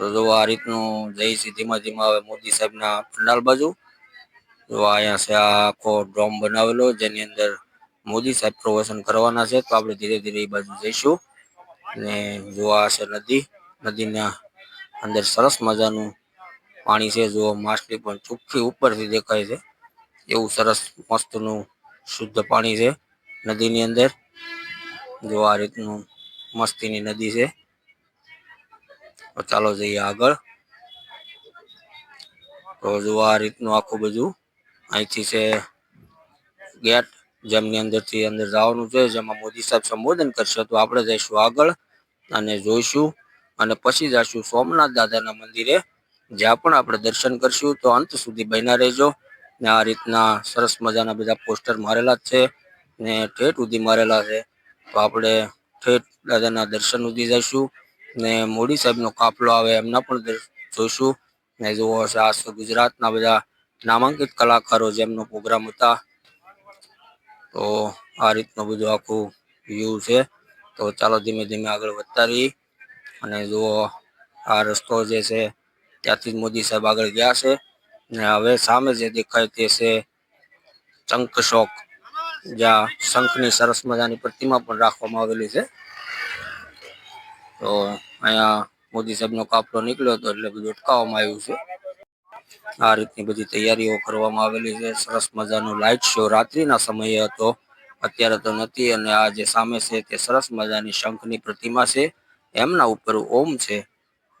તો જો આ રીતનું જઈશી ધીમા ધીમા હવે મોદી સાહેબના પંડાલ બાજુ. જો અહીંયા છે, આ આખો ડ્રોમ બનાવેલો, જેની અંદર મોદી સાહેબ પ્રવચન કરવાના છે, તો આપણે ધીરે ધીરે એ બાજુ જઈશું. ને જો આ છે નદી, નદીના અંદર સરસ મજાનું પાણી છે જો માછલી પણ ચોખ્ખી ઉપરથી દેખાય છે. એવું સરસ મસ્તનું શુદ્ધ પાણી છે નદીની અંદર. જો આ રીતનું મસ્તીની નદી છે. તો ચાલો જઈએ આગળ. તો જો આ રીતનું આખું બધું અહીંથી છે ગેટ, જેમની અંદરથી અંદર જવાનું છે, જેમાં મોદી સાહેબ સંબોધન કરશે, તો આપણે જઈશું આગળ અને જોઈશું અને પછી જઈશું સોમનાથ દાદાના મંદિરે, જ્યાં પણ આપણે દર્શન કરશું. તો અંત સુધી બન્યા રહેજો. ને આ રીતના સરસ મજાના બધા પોસ્ટર મારેલા છે ને ઠેઠ સુધી મારેલા છે. તો આપણે ઠેઠ દાદાના દર્શન સુધી જઈશું. ને મોદી સાહેબનો કાફલો આવે, એમના પણ જોઈશું. ને જુઓ આ ગુજરાતના બધા નામાંકિત કલાકારો જેમનો પ્રોગ્રામ હતા, તો આ રીતનું બધું આખું વ્યૂ છે. તો ચાલો ધીમે ધીમે આગળ વધતા રહીએ. અને જુઓ આ રસ્તો જે છે, ત્યાંથી જ મોદી સાહેબ આગળ ગયા છે. ને હવે સામે જે દેખાય તે છે શંખ શોક જ્યાં શંખની સરસ મજાની પ્રતિમા પણ રાખવામાં આવેલી છે. તો અહીંયા મોદી સાહેબનો કાફલો નીકળ્યો હતો એટલે બધું અટકાવવામાં આવ્યું છે. આ રીતની બધી તૈયારીઓ કરવામાં આવેલી છે. સરસ મજાનો લાઇટ શો રાત્રિના સમયે હતો. અત્યારે તો નથી અને આ જે સામે છે તે સરસ મજાની શંખની પ્રતિમા છે. એમના ઉપર ઓમ છે.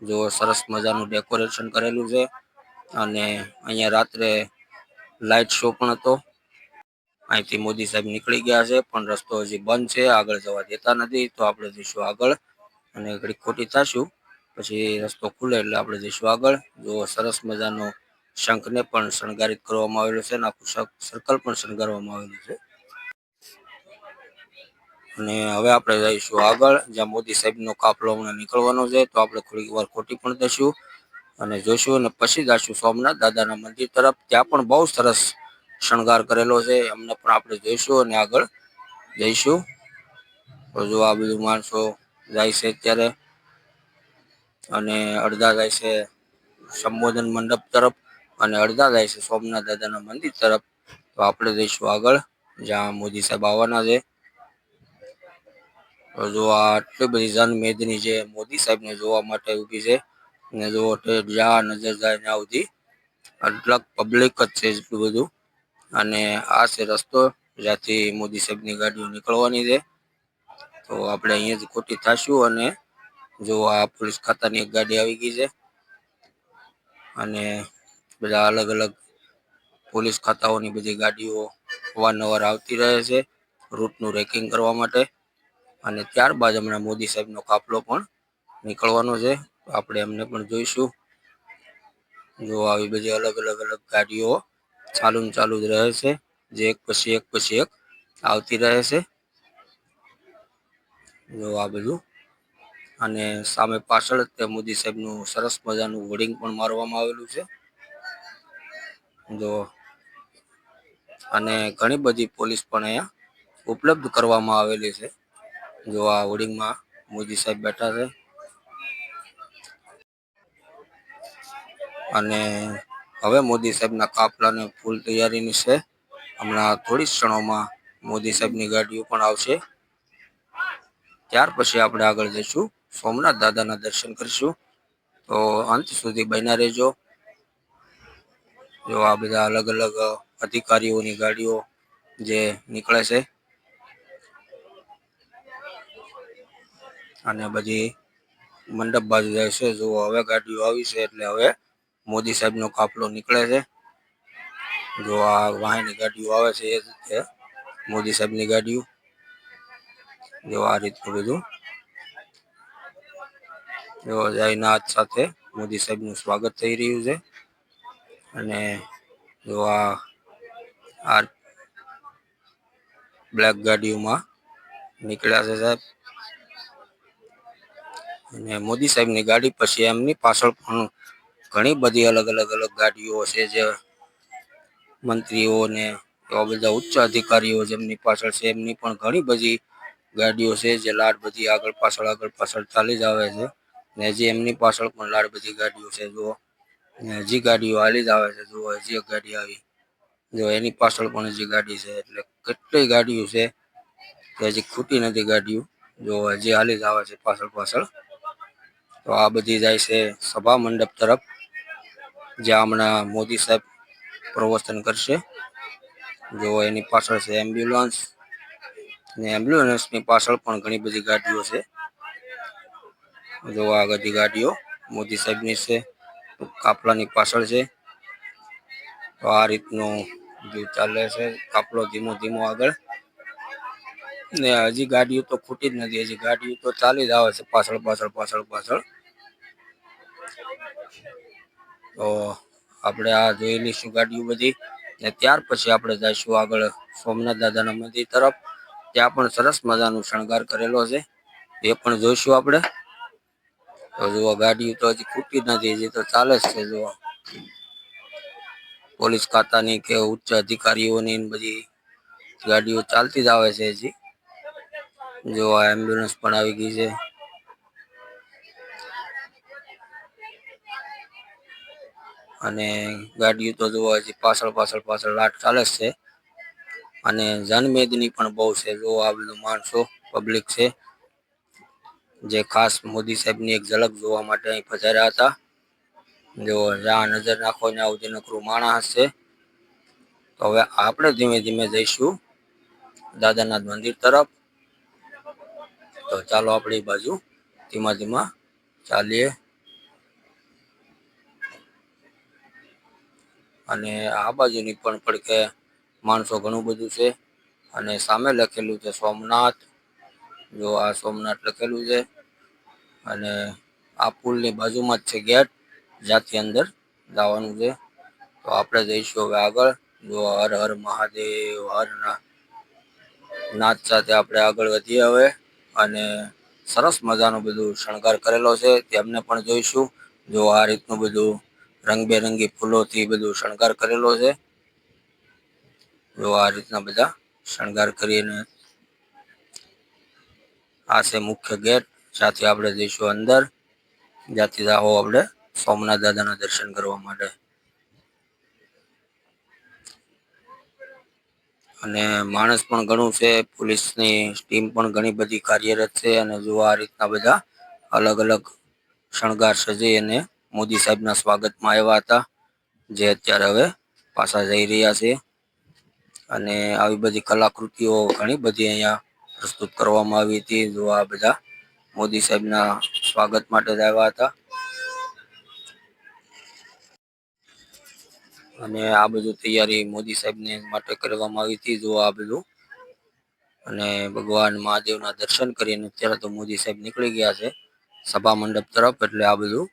જો સરસ મજાનું ડેકોરેશન કરેલું છે અને અહીંયા રાત્રે લાઇટ શો પણ હતો. અહીંથી મોદી સાહેબ નીકળી ગયા છે. પણ રસ્તો હજી બંધ છે. આગળ જવા દેતા નથી. તો આપણે જઈશું આગળ. અને ઘડી ખોટી થશું, પછી રસ્તો ખુલે એટલે આપણે જઈશું આગળ. જો સરસ મજાનો શંખને પણ શણગારિત કરવામાં આવેલો છે અને આખું સર્કલ પણ શણગારવામાં આવેલું છે. અને હવે આપણે જઈશું આગળ. જ્યાં મોદી સાહેબનો કાફલો હમણાં નીકળવાનો છે, તો આપણે થોડીક વાર ખોટી પણ દઈશું અને જોઈશું અને પછી જઈશું સોમનાથ દાદાના મંદિર તરફ. ત્યાં પણ બહુ સરસ શણગાર કરેલો છે, એમને પણ આપણે જોઈશું અને આગળ જઈશું. જો આ બધું માણસો જાય છે અત્યારે. અને અડધા જાય છે સંબોધન મંડપ તરફ અને અડધા જાય છે સોમનાથ દાદાના મંદિર તરફ. તો આપણે જઈશું આગળ, જ્યાં મોદી સાહેબ આવવાના છે. જો આ આટલી બધી જનમેદની છે મોદી સાહેબને જોવા માટે ઊભી છે, ને જો જ્યાં નજર જાય ત્યાં સુધી અઢળક પબ્લિક જ છે એટલું બધું. અને આ છે રસ્તો જ્યાંથી મોદી સાહેબની ગાડીઓ નીકળવાની છે. તો આપણે અહીંયા જ ખોટી થશું અને જો આ પોલીસ ખાતાની એક ગાડી આવી ગઈ છે અને બધા અલગ અલગ પોલીસ ખાતાઓની બધી ગાડીઓ અવારનવાર આવતી રહે છે રૂટનું રેકિંગ કરવા માટે અને ત્યારબાદ હમણાં મોદી સાહેબનો કાફલો પણ નીકળવાનો છે. આપણે એમને પણ જોઈશું. જો આવી બધી અલગ અલગ અલગ ગાડીઓ ચાલુ ને ચાલુ જ રહે છે. જે એક પછી એક પછી એક આવતી રહે છે. જો આ બધું અને સામે પાછળ તે મોદી સાહેબનું સરસ મજાનું હોર્ડિંગ પણ મારવામાં આવેલું છે. જો, અને ઘણી બધી પોલીસ પણ અહીંયા ઉપલબ્ધ કરવામાં આવેલી છે. જો આ હોર્ડિંગમાં મોદી સાહેબ બેઠા છે. અને હવે મોદી સાહેબના કાફલાને ફૂલ તૈયારીની છે. હમણાં થોડી ક્ષણોમાં મોદી સાહેબની ગાડીઓ પણ આવશે. ત્યાર પછી આપણે આગળ જઈશું. સોમનાથ દાદાના દર્શન કરીશું. તો અંત સુધી બન્યા રહેજો. જો આ બધા અલગ અલગ અધિકારીઓની ગાડીઓ જે નીકળે છે. અને બધી મંડપ બાજુ જાય છે. જો હવે ગાડીઓ આવી છે એટલે હવે મોદી સાહેબનો કાફલો નીકળે છે. જો આ વાહની ગાડીઓ આવે છે એ મોદી સાહેબની ગાડીઓ. જો આ રીતનું બધું. જો જયના સાથે મોદી સાહેબનું સ્વાગત થઈ રહ્યું છે. અને જો આ બ્લેક ગાડીઓમાં નીકળ્યા છે સાહેબ. અને મોદી સાહેબની ગાડી પછી એમની પાછળ પણ ઘણી બધી અલગ અલગ અલગ ગાડીઓ છે જે મંત્રીઓ ને એવા બધા ઉચ્ચ અધિકારીઓ જેમની પાછળ છે, એમની પણ ઘણી બધી ગાડીઓ છે જે લાડ બધી આગળ પાછળ આગળ પાછળ ચાલી જ આવે છે. ને હજી એમની પાછળ પણ લાડ બધી ગાડીઓ છે, જુઓ. ને હજી ગાડીઓ હાલી જ આવે છે, જુઓ, હજી એક ગાડી આવી. જો એની પાછળ પણ હજી ગાડી છે, એટલે કેટલી ગાડીઓ છે કે હજી ખૂટી નથી ગાડીઓ. જો હજી હાલી જ આવે છે પાછળ પાછળ. તો આ બધી જાય છે સભા મંડપ તરફ, જ્યાં હમણાં મોદી સાહેબ પ્રવચન કરશે. જો એની પાછળ છે એમ્બ્યુલન્સ ને એમ્બ્યુલન્સની પાછળ પણ ઘણી બધી ગાડીઓ છે. જોવા આ બધી ગાડીઓ મોદી સાહેબની છે, કાફલાની પાછળ છે. તો આ રીતનું જે ચાલે છે, કાફલો ધીમો ધીમો આગળ. ને હજી ગાડીઓ તો ખૂટી જ નથી, હજી ગાડીઓ તો ચાલી જ આવે છે, પાછળ પાછળ પાછળ પાછળ. તો આપણે આ જોઈ લઈશું ગાડીઓ બધી. ને ત્યાર પછી આપણે જઈશું આગળ સોમનાથ દાદાના મંદિર તરફ. ત્યાં પણ સરસ મજાનું શણગાર કરેલો છે. એ પણ જોઈશું આપણે. તો જુઓ, ગાડીઓ તો હજી ખૂટી નથી, હજી તો ચાલે જ છે, જુઓ. પોલીસ ખાતાની કે ઉચ્ચ અધિકારીઓની બધી ગાડીઓ ચાલતી જ આવે છે હજી. જો એમ્બ્યુલન્સ પણ આવી ગઈ છે. અને ગાડીઓ તો જોવા હજી પાછળ પાછળ પાછળ લાટ ચાલે છે. અને જનમેદની પણ બહુ છે. જો આ માણસો પબ્લિક છે, જે ખાસ મોદી સાહેબની એક ઝલક જોવા માટે અહીં પધાર્યા હતા. જો જ્યાં નજર નાખો ને આવું જે નકરું માણસ છે તો હવે આપણે ધીમે ધીમે જઈશું દાદાનાથ મંદિર તરફ. તો ચાલો આપણી બાજુ ધીમા ધીમા ચાલીએ. અને આ બાજુની પણ પડકે માણસો ઘણું બધું છે. અને સામે લખેલું છે સોમનાથ. જો આ સોમનાથ લખેલું છે. અને આ પુલની બાજુમાં જ છે ગેટ, જ્યાંથી અંદર જવાનું છે. તો આપણે જઈશું હવે આગળ. જો હર હર મહાદેવ, હરના નાથ સાથે આપણે આગળ વધીએ હવે. અને સરસ મજાનું બધું શણગાર કરેલો છે તેમને પણ જોઈશું. જો આ રીતનું બધું રંગબેરંગી ફૂલોથી બધું શણગાર કરેલો છે. જો આ રીતના બધા શણગાર કરીને આ છે મુખ્ય ગેટ. જ્યાંથી આપણે જઈશું અંદર, જ્યાંથી આવો આપણે સોમનાથ દાદાના દર્શન કરવા માટે. અને માણસ પણ ઘણું છે, પોલીસની ટીમ પણ ઘણી બધી કાર્યરત છે અને જો આ રીતના બધા અલગ અલગ શણગાર સજી અને મોદી સાહેબના સ્વાગતમાં આવ્યા હતા, જે અત્યારે હવે પાછા જઈ રહ્યા છે. અને આવી બધી કલાકૃતિઓ ઘણી બધી અહીંયા પ્રસ્તુત કરવામાં આવી હતી. જો આ બધા મોદી સાહેબના સ્વાગત માટે જ આવ્યા હતા. અને આ બધું તૈયારી મોદી સાહેબને માટે કરવામાં આવી હતી. જો આ બધું અને ભગવાન મહાદેવના દર્શન કરીને અત્યારે તો મોદી સાહેબ નીકળી ગયા છે સભા મંડપ તરફ. એટલે આ બધું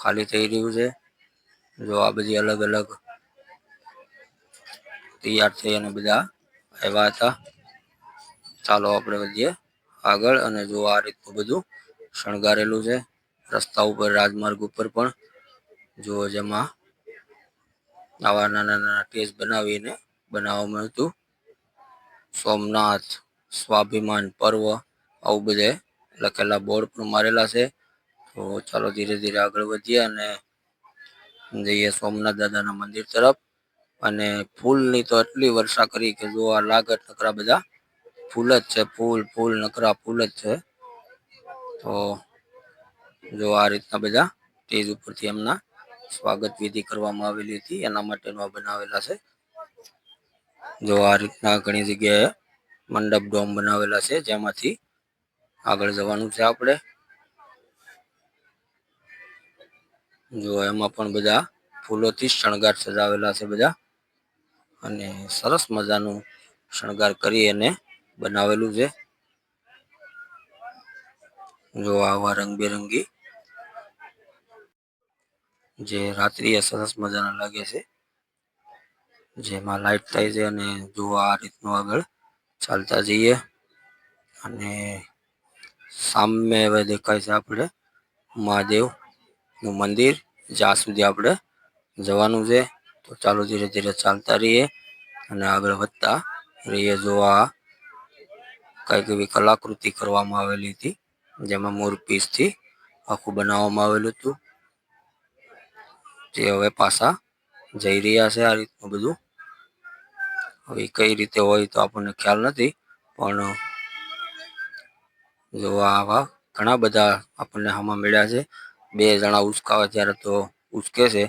ખાલી થઈ રહ્યું છે. જો આ બધી અલગ અલગ તૈયાર થઈ અને બધા આવ્યા હતા. ચાલો આપણે વધીએ. આગળ અને જો આ રીતનું બધું શણગારેલું છે, રસ્તા ઉપર, રાજમાર્ગ ઉપર પણ, જો જેમાં આવા નાના નાના ટેસ્ટ બનાવીને બનાવવામાં હતું સોમનાથ, સ્વાભિમાન પર્વ, આવું બધે લખેલા બોર્ડ પણ મારેલા છે. તો ચાલો ધીરે ધીરે આગળ વધીએ અને જઈએ સોમનાથ દાદાના મંદિર તરફ. અને ફૂલની તો એટલી વર્ષા કરી કે જો આ લાગત નકરા બધા ફૂલ જ છે, ફૂલ ફૂલ, નકરા ફૂલ જ છે. તો જો આ રીતના બધા સ્ટેજ ઉપરથી એમના સ્વાગત વિધિ કરવામાં આવેલી હતી, એના માટેનું આ બનાવેલા છે. જો આ રીતના ઘણી જગ્યાએ મંડપ ડોમ બનાવેલા છે, જેમાંથી આગળ જવાનું છે આપણે. જો એમાં પણ બધા ફૂલોથી શણગાર સજાવેલા છે બધા. અને સરસ મજાનું શણગાર કરી અને બનાવેલું છે. જો આવા રંગબેરંગી જે રાત્રિએ સરસ મજાના લાગે છે, જેમાં લાઈટ થાય છે અને જો આ રીતનું આગળ ચાલતા જઈએ અને સામે હવે દેખાય છે આપણે મહાદેવનું મંદિર, જ્યાં સુધી આપણે જવાનું છે. તો ચાલો ધીરે ધીરે ચાલતા રહીએ અને આગળ વધતા રહીએ. જો આ કંઈક એવી કલાકૃતિ કરવામાં આવેલી હતી, જેમાં મોરપીસથી આખું બનાવવામાં આવેલું હતું. તે હવે પાછા જઈ રહ્યા છે આ રીતનું બધું. હવે કઈ રીતે હોય તો આપણને ખ્યાલ નથી, પણ જો આવા ઘણા બધા આપણને આમાં મળ્યા છે. બે જણા ઉચકાવે ત્યારે તો ઉચકે છે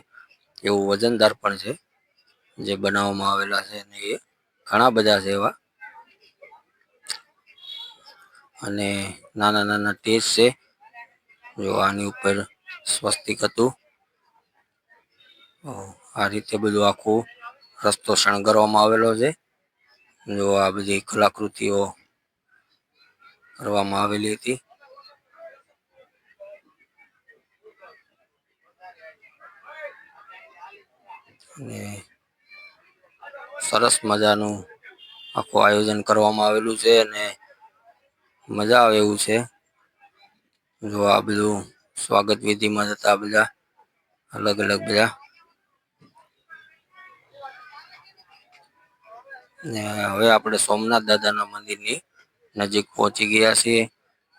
એવું વજનદાર પણ છે, જે બનાવવામાં આવેલા છે અને એ ઘણા બધા છે એવા. અને નાના નાના ટેસ છે, જો આની ઉપર સ્વસ્તિક હતું. આ રીતે બધું આખું રસ્તો શણગારવામાં આવેલો છે. જો આ બધી કલાકૃતિઓ કરવામાં આવેલી હતી. અને સરસ મજાનું આખું આયોજન કરવામાં આવેલું છે અને મજા આવે એવું છે. જો આ બધું સ્વાગત વિધિમાં જતા બધા અલગ અલગ બધા. ને હવે આપણે સોમનાથ દાદાના મંદિરની નજીક પહોંચી ગયા છીએ.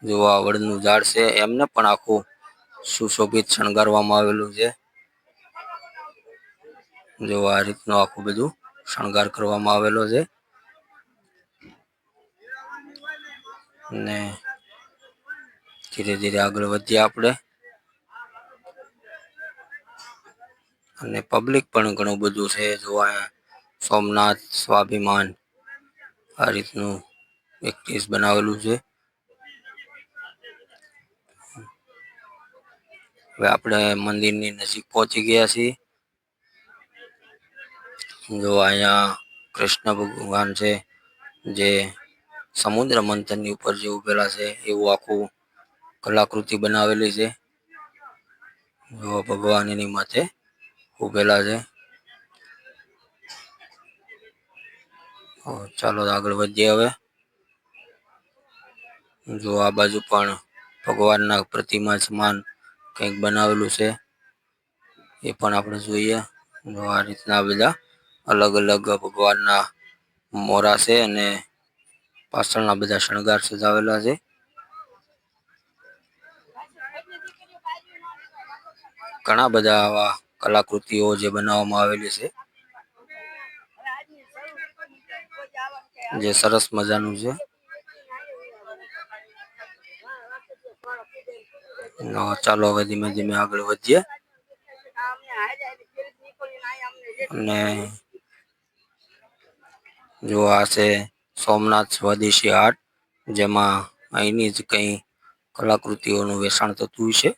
જો આ વડનું ઝાડ છે, એમને પણ આખું સુશોભિત શણગારવામાં આવેલું છે. જો આ રીતનું આખું બધું શણગાર કરવામાં આવેલો છે. ને ધીરે ધીરે આગળ વધીએ આપણે. અને પબ્લિક પણ ઘણું બધું છે. જોવા સોમનાથ સ્વાભિમાન આ રીતનું એક કેસ બનાવેલું છે. હવે આપણે મંદિરની નજીક પહોંચી ગયા છીએ. જો અહીંયા કૃષ્ણ ભગવાન છે, જે સમુદ્ર મંથનની ઉપર જે ઉભેલા છે, એવું આખું કલાકૃતિ બનાવેલી છે. જો ભગવાન એની માથે ઉભેલા છે. ચાલો આગળ વધીએ હવે. જો આ બાજુ પણ ભગવાનના પ્રતિમા સમાન કંઈક બનાવેલું છે, એ પણ આપણે જોઈએ. જો આ રીતના બધા અલગ અલગ ભગવાનના મોરા છે અને પાછળના બધા શણગાર સજાવેલા છે. ઘણા બધા આવા કલાકૃતિઓ જે બનાવવામાં આવેલી છે. જે સરસ મજાનું છે. ચાલો હવે ધીમે ધીમે આગળ વધીએ. અને જો આ છે સોમનાથ સ્વદેશી આર્ટ જેમાં અહીંની જ કંઈ કલાકૃતિઓનું વેચાણ થતું છે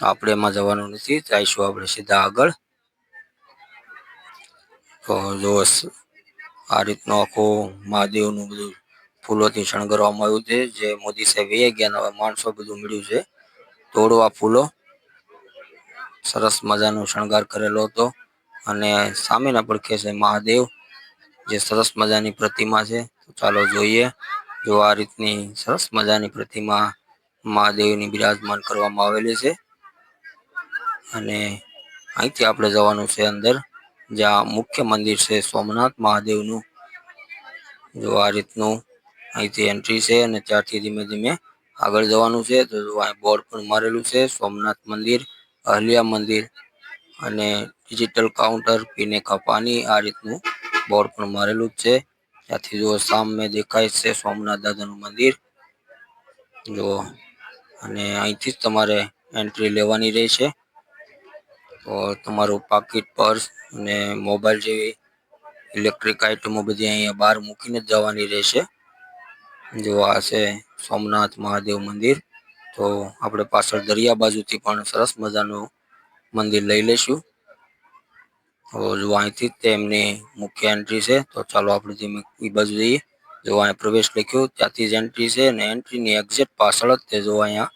આપણે એમાં જવાનું નથી જઈશું આપણે સીધા આગળ. તો જો આ રીતનો આખો મહાદેવનું બધું ફૂલોથી શણગારવામાં આવ્યું છે, જે મોદી સાહેબ એ ગયા હવે માણસો બધું મળ્યું છે. તોડવા ફૂલો. સરસ મજાનો શણગાર કરેલો હતો. અને સામેના પડખે છે મહાદેવ. જે સરસ મજાની પ્રતિમા છે. ચાલો જોઈએ. જો આ રીતની સરસ મજાની પ્રતિમા મહાદેવની બિરાજમાન કરવામાં આવેલી છે. અને અહીંથી આપણે જવાનું છે અંદર. જ્યાં મુખ્ય મંદિર છે સોમનાથ મહાદેવનું. જો આ રીતનું અહીંથી એન્ટ્રી છે અને ત્યારથી ધીમે ધીમે આગળ જવાનું છે. તો અહીં બોર્ડ પણ મારેલું છે. સોમનાથ મંદિર, અહલ્યા મંદિર અને ડિજિટલ કાઉન્ટર પીને કા આ રીતનું બોર્ડ પણ મારેલું જ છે. ત્યાંથી જો સામે દેખાય છે સોમનાથ દાદાનું મંદિર. જો અને અહીંથી જ તમારે એન્ટ્રી લેવાની રહેશે તો તમારું પાકીટ પર્સ અને મોબાઈલ જેવી ઇલેક્ટ્રિક આઇટમો બધી અહીંયા બહાર મૂકીને જ જવાની રહેશે. જો આ છે સોમનાથ મહાદેવ મંદિર. તો આપણે પાછળ દરિયા બાજુથી પણ સરસ મજાનું મંદિર લઈ લઈશું. જો અહીંથી જ તે મુખ્ય એન્ટ્રી છે. તો ચાલો આપણે ધીમે એ બાજુ જઈએ. જો અહીંયા પ્રવેશ લખ્યો, ત્યાંથી જ એન્ટ્રી છે અને એન્ટ્રીની એક્ઝેક્ટ પાછળ જ તે જો અહીંયા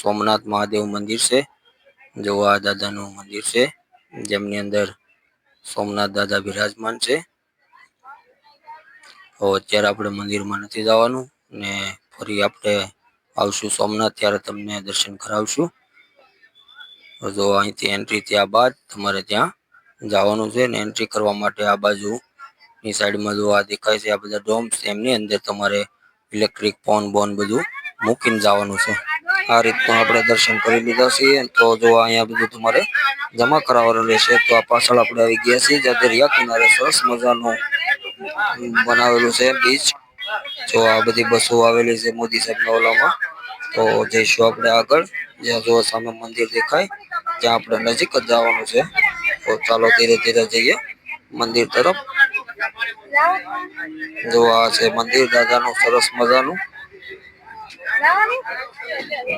સોમનાથ મહાદેવ મંદિર છે. જો આ દાદાનું મંદિર છે, જેમની અંદર સોમનાથ દાદા બિરાજમાન છે. તો અત્યારે આપણે મંદિરમાં નથી જવાનું ને ફરી આપણે આવશું સોમનાથ, ત્યારે તમને દર્શન કરાવશું. જો અહીંથી એન્ટ્રી થયા બાદ તમારે ત્યાં જવાનું છે ને એન્ટ્રી કરવા માટે આ બાજુ ની સાઈડમાં જો આ દેખાય છે આ બધા ડોમ્સ એમની અંદર તમારે ઇલેક્ટ્રિક ફોન બોન બધું મૂકીને જવાનું છે. આ રીતનું આપણે દર્શન કરી લીધા છીએ. તો જો અહીંયા બધું તમારે જમા કરાવવાનું રહેશે, તો આ પાછળ આપણે આવી ગયા છીએ, જ્યાં દરિયા કિનારે સરસ મજાનું બનાવેલું છે બીચ જો આ બધી બસો આવેલી છે મોદી સાહેબના ઓલામાં. તો જઈશું આપણે આગળ. જ્યાં જો સામે મંદિર દેખાય. ત્યાં આપણે નજીક જ જવાનું છે. તો ચાલો ધીરે ધીરે જઈએ મંદિર તરફ. જો આ છે મંદિર દાદાનું સરસ મજાનું.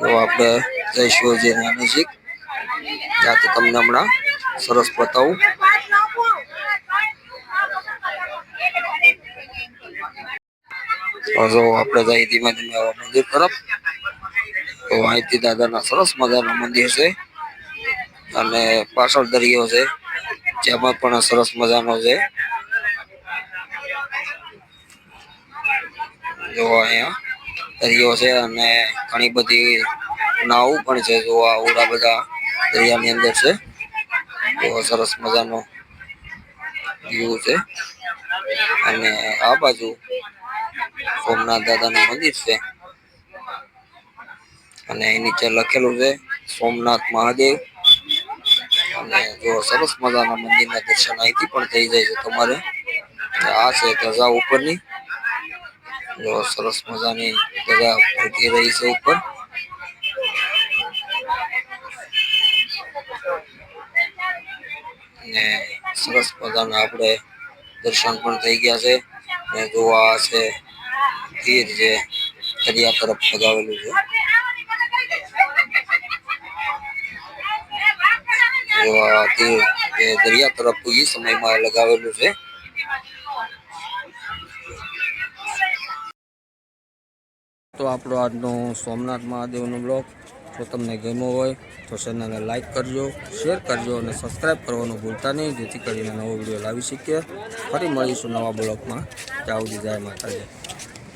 તો આપણે જઈશું જે નજીક. ત્યાંથી તમને હમણાં સરસ બતાવું. જો આપણે જઈએ ધીમે ધીમે મંદિર તરફ. તો અહીંથી દાદાના સરસ મજાનું મંદિર છે. અને પાછળ દરિયો છે, જેમાં પણ સરસ મજાનો છે. જોવા અહીંયા દરિયો છે અને ઘણી બધી નાવ પણ છે, જોવા આ ઓડા બધા દરિયાની અંદર છે. તો સરસ મજાનો વ્યૂ છે. અને આ બાજુ સોમનાથ દાદાનું મંદિર છે. અને નીચે લખેલું છે, સોમનાથ મહાદેવ. અને જો સરસ મજાના મંદિરના દર્શન અહીંથી પણ થઈ જાય છે તમારે. આ છે ધજા ઉપરની. જો સરસ મજાની ધજા ફરકી રહી છે ઉપર. ને સરસ મજાના આપણે દર્શન પણ થઈ ગયા છે. ને જોવા છે તીર જે દરિયા તરફ લગાવેલું છે. તીર દરિયા તરફ એ સમયમાં લગાવેલું છે. તો આપણો આજનો સોમનાથ મહાદેવનો બ્લોગ જો તમને ગમ્યો હોય તો ચેનલને લાઈક કરજો, શેર કરજો અને સબસ્ક્રાઈબ કરવાનું ભૂલતા નહીં. જેથી કરીને નવો વીડિયો લાવી શકીએ. ફરી મળીશું નવા બ્લોગમાં. ત્યાં સુધી જય માતાજી.